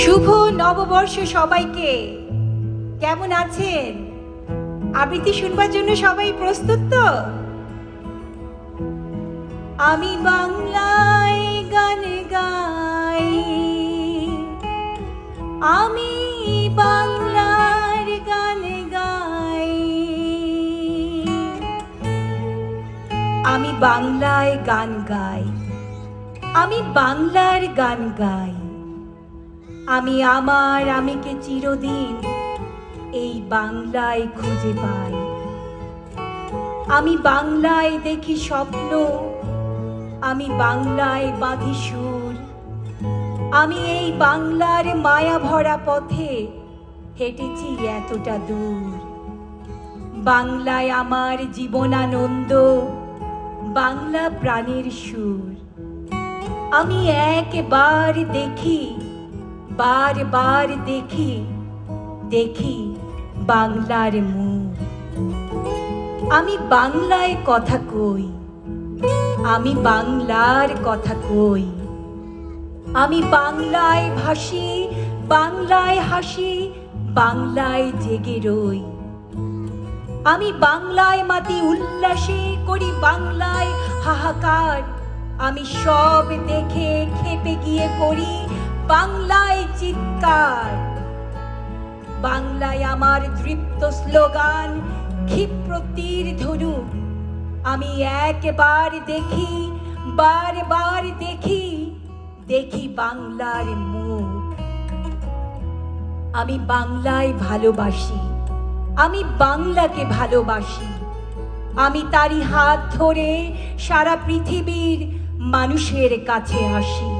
শুভ নববর্ষ সবাইকে। কেমন আছেন? আবৃত্তি শুনবার জন্য সবাই প্রস্তুত তো? আমি বাংলায় গান গাই। আমি বাংলার গান গাই। আমি বাংলায় গান গাই। আমি বাংলার গান গাই। আমি আমার আমিকে চিরদিন এই বাংলায় খুঁজে পাই। আমি বাংলায় দেখি স্বপ্ন, আমি বাংলায় বাঁধি সুর। আমি এই বাংলার মায়া ভরা পথে হেঁটেছি এতটা দূর। বাংলায় আমার জীবনানন্দ, বাংলা প্রাণের সুর। আমি একবার দেখি বারবার দেখি দেখি বাংলার মুখ। আমি বাংলায় কথা কই, আমি বাংলার কথা কই। আমি বাংলায় ভাসি, বাংলায় হাসি, বাংলায় জেগে রই। আমি বাংলায় মাতি উল্লাসে করি, বাংলায় হাহাকার। আমি সব দেখে খেপে গিয়ে করি বাংলায় চিৎকার। বাংলায় আমার দৃপ্ত স্লোগান, ক্ষিপ্র তীর ধনু। আমি একবার দেখি, বারবার দেখি দেখি বাংলার মুখ। আমি বাংলায় ভালোবাসি, আমি বাংলাকে ভালোবাসি। আমি তারই হাত ধরে সারা পৃথিবীর মানুষের কাছে আসি।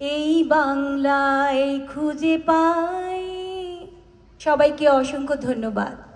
এই বাংলায় খুঁজে পাই। সবাইকে অসংখ্য ধন্যবাদ।